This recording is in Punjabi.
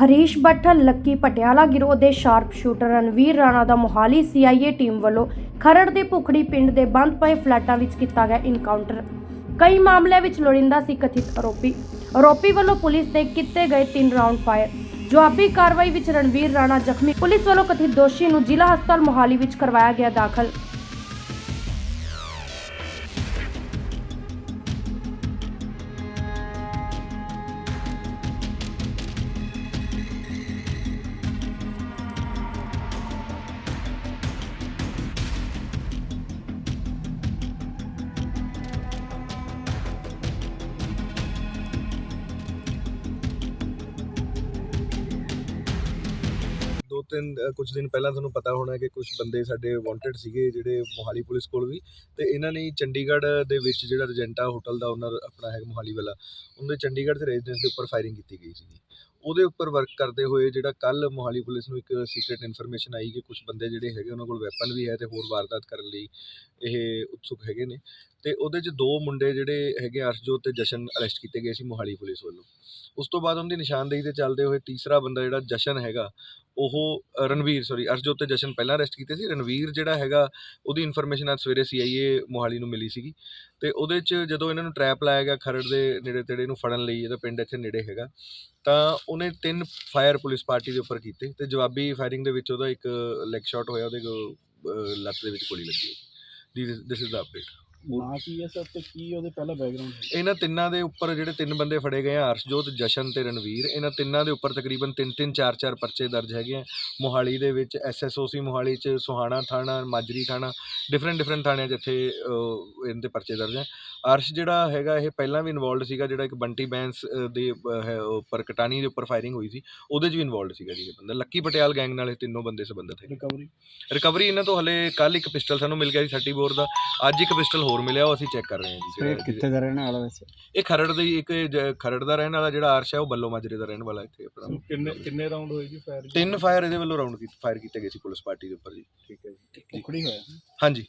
ਹਰੀਸ਼ ਬੱਠਲ, ਲੱਕੀ ਪਟਿਆਲਾ, ਗਿਰੋਹ ਦੇ ਸ਼ਾਰਪ ਸ਼ੂਟਰ ਰਣਵੀਰ ਰਾਣਾ ਦਾ ਮੋਹਾਲੀ ਸੀਆਈਏ ਟੀਮ ਵੱਲੋਂ ਖਰੜ ਦੇ ਭੁਖੜੀ ਪਿੰਡ ਦੇ ਬੰਦ ਪਏ ਫਲੈਟਾਂ ਵਿੱਚ ਕੀਤਾ ਗਿਆ ਇਨਕਾਊਂਟਰ ਕਈ ਮਾਮਲਿਆਂ ਵਿੱਚ ਲੋੜਿੰਦਾ ਸੀ ਕਥਿਤ ਆਰੋਪੀ। ਆਰੋਪੀ ਵੱਲੋਂ ਪੁਲਿਸ ਦੇ ਕੀਤੇ ਗਏ ਤਿੰਨ ਰਾਉਂਡ ਫਾਇਰ ਜਵਾਬੀ ਕਾਰਵਾਈ ਵਿੱਚ ਰਣਵੀਰ ਰਾਣਾ ਜ਼ਖਮੀ। ਪੁਲਿਸ ਵੱਲੋਂ ਕਥਿਤ ਦੋਸ਼ੀ ਨੂੰ ਜ਼ਿਲ੍ਹਾ ਹਸਪਤਾਲ ਮੋਹਾਲੀ ਵਿੱਚ ਕਰਵਾਇਆ ਗਿਆ ਦਾਖਲ। ਦੋ ਤਿੰਨ ਅ, ਕੁਝ ਦਿਨ ਪਹਿਲਾਂ ਤੁਹਾਨੂੰ ਪਤਾ ਹੋਣਾ ਕਿ ਕੁਝ ਬੰਦੇ ਸਾਡੇ ਵਾਂਟਡ ਸੀਗੇ ਜਿਹੜੇ ਮੋਹਾਲੀ ਪੁਲਿਸ ਕੋਲ ਵੀ ਤੇ ਇਹਨਾਂ ਨੇ ਚੰਡੀਗੜ੍ਹ ਦੇ ਵਿੱਚ ਜਿਹੜਾ ਰਜੈਂਟਾ ਹੋਟਲ ਦਾ ਓਨਰ ਆਪਣਾ ਹੈ ਮੋਹਾਲੀ ਵਾਲਾ ਉਹਦੇ ਚੰਡੀਗੜ੍ਹ ਦੇ ਰੈਜ਼ੀਡੈਂਸ ਦੇ ਉੱਪਰ ਫਾਇਰਿੰਗ ਕੀਤੀ ਗਈ ਸੀਗੀ। ਉਹਦੇ ਉੱਪਰ ਵਰਕ ਕਰਦੇ ਹੋਏ ਜਿਹੜਾ ਕੱਲ ਮੋਹਾਲੀ ਪੁਲਿਸ ਨੂੰ ਇੱਕ ਸੀਕ੍ਰੀਟ ਇਨਫੋਰਮੇਸ਼ਨ ਆਈ ਕਿ ਕੁਝ ਬੰਦੇ ਜਿਹੜੇ ਹੈਗੇ ਉਹਨਾਂ ਕੋਲ ਵੈਪਨ ਵੀ ਹੈ ਤੇ ਹੋਰ ਵਾਰਦਾਤ ਕਰਨ ਲਈ ਇਹ ਉਤਸੁਕ ਹੈਗੇ ਨੇ ਤੇ ਉਹਦੇ 'ਚ ਦੋ ਮੁੰਡੇ ਜਿਹੜੇ ਹੈਗੇ ਅਰਸ਼ਜੋਤ ਤੇ ਜਸ਼ਨ ਅਰੈਸਟ ਕੀਤੇ ਗਏ ਸੀ ਮੋਹਾਲੀ ਪੁਲਿਸ ਵੱਲੋਂ। ਉਸ ਤੋਂ ਬਾਅਦ ਉਹਦੀ ਨਿਸ਼ਾਨਦੇਹੀ ਤੇ ਚੱਲਦੇ ਹੋਏ ਤੀਸਰਾ ਬੰਦਾ ਜਿਹੜਾ ਜਸ਼ਨ ਹੈਗਾ ਉਹ ਰਣਵੀਰ ਸੌਰੀ ਅਰਜੋਤ ਤੇ ਜਸ਼ਨ ਪਹਿਲਾਂ ਅਰੈਸਟ ਕੀਤੇ ਸੀ। ਰਣਵੀਰ ਜਿਹੜਾ ਹੈਗਾ, ਉਹਦੀ ਇਨਫੋਰਮੇਸ਼ਨ ਅੱਜ ਸਵੇਰੇ ਸੀਆਈਏ ਮੋਹਾਲੀ ਨੂੰ ਮਿਲੀ ਸੀਗੀ। ਤੇ ਉਹਦੇ 'ਚ ਜਦੋਂ ਇਹਨਾਂ ਨੂੰ ਟਰੈਪ ਲਾਇਆ ਗਿਆ ਖਰੜ ਦੇ ਨੇੜੇ ਤੇੜੇ ਨੂੰ ਫੜਨ ਲਈ, ਇਹਦਾ ਪਿੰਡ ਇੱਥੇ ਨੇੜੇ ਹੈਗਾ, ਤਾਂ ਉਹਨੇ ਤਿੰਨ ਫਾਇਰ ਪੁਲਿਸ ਪਾਰਟੀ ਦੇ ਉੱਪਰ ਕੀਤੇ ਤੇ ਜਵਾਬੀ ਫਾਇਰਿੰਗ ਦੇ ਵਿੱਚ ਉਹਦਾ ਇੱਕ ਲੈਗ ਸ਼ਾਟ ਹੋਇਆ, ਉਹਦੇ ਕੋ- ਲੱਤ ਦੇ ਵਿੱਚ ਗੋਲੀ ਲੱਗੀ ਹੈ ਦਿਸ ਇਜ਼ ਦਾ ਅਪਡੇਟ ਨਾਂ ਕੀ ਹੈ ਸਰ ਤੇ ਕੀ ਉਹਦੇ ਪਹਿਲਾ ਬੈਕਗ੍ਰਾਉਂਡ ਹੈ ਇਹਨਾਂ ਤਿੰਨਾਂ ਦੇ ਉੱਪਰ ਜਿਹੜੇ ਤਿੰਨ ਬੰਦੇ ਫੜੇ ਗਏ ਆ ਅਰਸ਼ਜੋਤ ਜਸ਼ਨ ਤੇ ਰਣਵੀਰ ਇਹਨਾਂ ਤਿੰਨਾਂ ਦੇ ਉੱਪਰ ਤਕਰੀਬਨ ਤਿੰਨ ਤਿੰਨ ਚਾਰ ਚਾਰ ਪਰਚੇ ਦਰਜ ਹੈਗੇ ਆ। ਮੋਹਾਲੀ ਦੇ ਵਿੱਚ ਐਸਐਸਓਸੀ ਮੋਹਾਲੀ ਚ ਸੁਹਾਣਾ ਥਾਣਾ ਮਾਜਰੀ ਥਾਣਾ ਡਿਫਰੈਂਟ ਡਿਫਰੈਂਟ ਥਾਣਿਆਂ ਜਿੱਥੇ ਇਹਨਾਂ ਦੇ ਪਰਚੇ ਦਰਜ ਹੈ ਅਰਸ਼ ਜਿਹੜਾ ਹੈਗਾ ਇਹ ਪਹਿਲਾਂ ਵੀ ਇਨਵੋਲਡ ਸੀਗਾ ਜਿਹੜਾ ਇੱਕ ਬੰਟੀ ਬੈਂਸ ਦੇ ਹੈ ਉੱਪਰ ਕਟਾਨੀ ਦੇ ਉੱਪਰ ਫਾਇਰਿੰਗ ਹੋਈ ਸੀ ਉਹਦੇ 'ਚ ਵੀ ਇਨਵੋਲਡ ਸੀਗਾ ਜੀ ਇਹ ਬੰਦਾ। ਲੱਕੀ ਪਟਿਆਲ ਗੈਂਗ ਨਾਲ ਇਹ ਤਿੰਨੋਂ ਬੰਦੇ ਸੰਬੰਧਿਤ ਹੈ ਰਿਕਵਰੀ ਰਿਕਵਰੀ ਇਹਨਾਂ ਤੋਂ ਹਲੇ ਕੱਲ ਇੱਕ ਪਿਸਟਲ ਸਾਨੂੰ ਮਿਲ ਗਿਆ ਸੀ 30 ਬੋਰ ਦਾ। ਅੱਜ ਇੱਕ ਪਿਸਟਲ ਹੋਰ ਮਿਲਿਆ ਉਹ ਅਸੀਂ ਚੈੱਕ ਕਰ ਰਹੇ ਹਾਂ ਜੀ ਕਿੱਥੇ ਦਾ ਰਹਿਣ ਵਾਲਾ ਵੈਸੇ? ਇਹ ਖਰੜ ਦੀ ਇੱਕ ਜ- ਖਰੜ ਦਾ ਰਹਿਣ ਵਾਲਾ ਜਿਹੜਾ ਅਰਸ਼ ਹੈ ਉਹ ਬੱਲੋ ਮਾਜਰੇ ਦਾ ਰਹਿਣ ਵਾਲਾ ਇੱਥੇ ਆਪਣਾ। ਕਿੰਨੇ ਕਿੰਨੇ ਰਾਉਂਡ ਹੋਏ ਜੀ ਫਾਇਰ ਤਿੰਨ ਫਾਇਰ ਇਹਦੇ ਵੱਲੋਂ ਰਾਉਂਡ ਫਾਇਰ ਕੀਤੇ ਗਏ ਸੀ ਪੁਲਿਸ ਪਾਰਟੀ ਦੇ ਉੱਪਰ ਜੀ। ਠੀਕ ਹੈ ਜੀ। ਉਖੜੀ ਹੋਇਆ? ਹਾਂਜੀ।